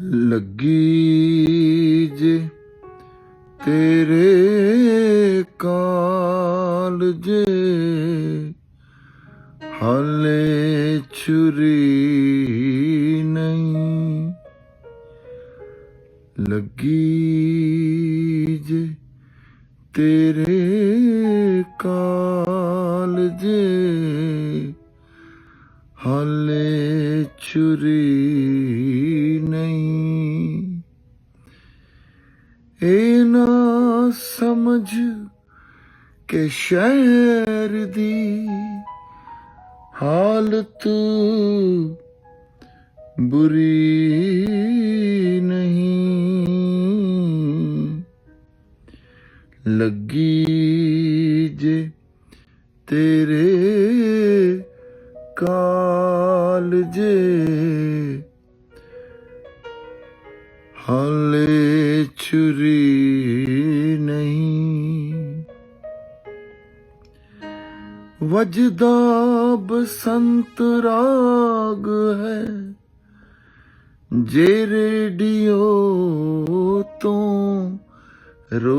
ਲੱਗੀ ਜੇ ਤੇਰੇ ਕਾਲ ਜੇ ਹਾਲੇ ਛੁਰੀ ਨਹੀਂ। ਲੱਗੀ ਜੇ ਤੇਰੇ ਕਾਲ ਜੇ ਹਾਲੇ ਛੁਰੀ ਸਮਝ ਕਿ ਸ਼ਹਿਰ ਦੀ ਹਾਲਤ ਬੁਰੀ ਨਹੀਂ। ਲੱਗੀ ਜੇ ਤੇਰੇ ਕਾਲ ਜੇ ਹਾਲੇ ਛੁਰੀ ਵਜਦਾ ਬਸੰਤ ਰਾਗ ਹੈ। ਜੇ ਰੇਡੀਓ ਤੋਂ ਰੋਜ਼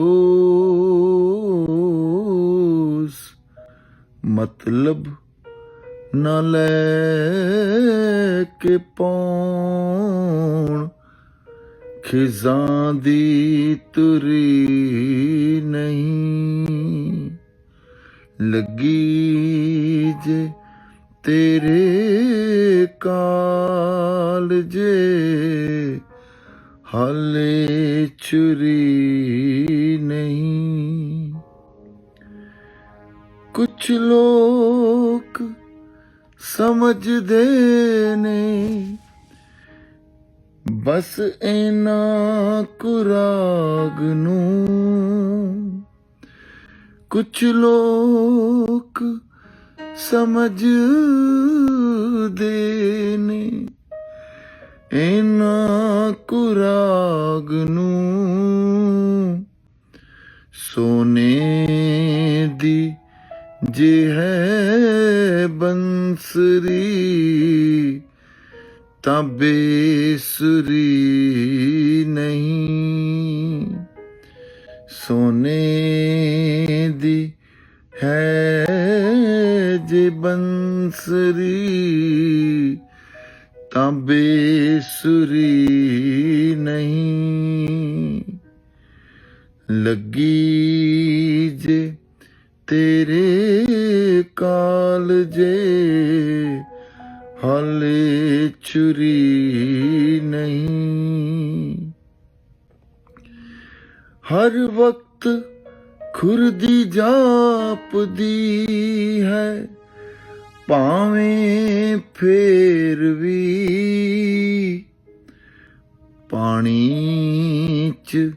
ਮਤਲਬ ਨਾ ਲੈ ਕੇ ਪੌਣ ਖਿਜ਼ਾਂ ਦੀ ਤੁਰੀ ਨਹੀਂ। ਲੱਗੀ ਜੇ ਤੇਰੇ ਕਾਲ ਜੇ ਹਾਲੇ ਚੁਰੀ ਨਹੀਂ। ਕੁਛ ਲੋਕ ਸਮਝਦੇ ਨੇ, ਬਸ ਇਹਨਾਂ ਕੁਰਾਗ ਨੂੰ ਕੁਛ ਲੋਕ ਸਮਝਦੇ ਨੇ। ਇਹਨਾਂ ਕੁਰਾਗ ਨੂੰ ਸੋਨੇ ਦੀ ਜੇ ਹੈ ਬੰਸਰੀ ਤਾਂ ਬੇਸੁਰੀ ਨਹੀਂ। ਸੋਨੇ ਦੀ ਹੈ ਜੇ ਬੰਸਰੀ, ਤਾਂ ਬੇਸੁਰੀ ਨਹੀਂ। ਲੱਗੀ ਜੇ ਤੇਰੇ ਕਾਲ ਜੇ, ਹਾਲੇ ਚੁਰੀ ਨਹੀਂ। ਹਰ ਵਕਤ ਖੁਰਦੀ ਜਾਪਦੀ ਹੈ, ਭਾਵੇਂ ਫੇਰ ਵੀ ਪਾਣੀ ਚ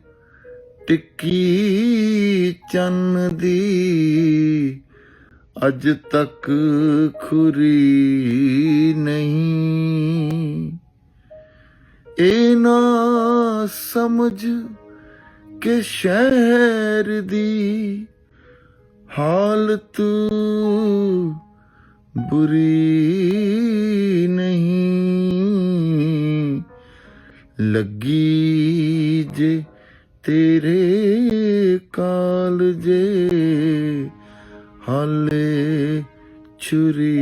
ਟਿੱਕੀ ਚੰਨ ਦੀ ਅੱਜ ਤੱਕ ਖੁਰੀ ਨਹੀਂ। ਇਹ ਨਾ ਸਮਝ ਕਿ ਸ਼ਹਿਰ ਦੀ ਹਾਲਤ ਬੁਰੀ ਨਹੀਂ। ਲੱਗੀ ਜੇ ਤੇਰੇ ਕਾਲ ਜੇ ਹਾਲੇ ਛੁਰੀ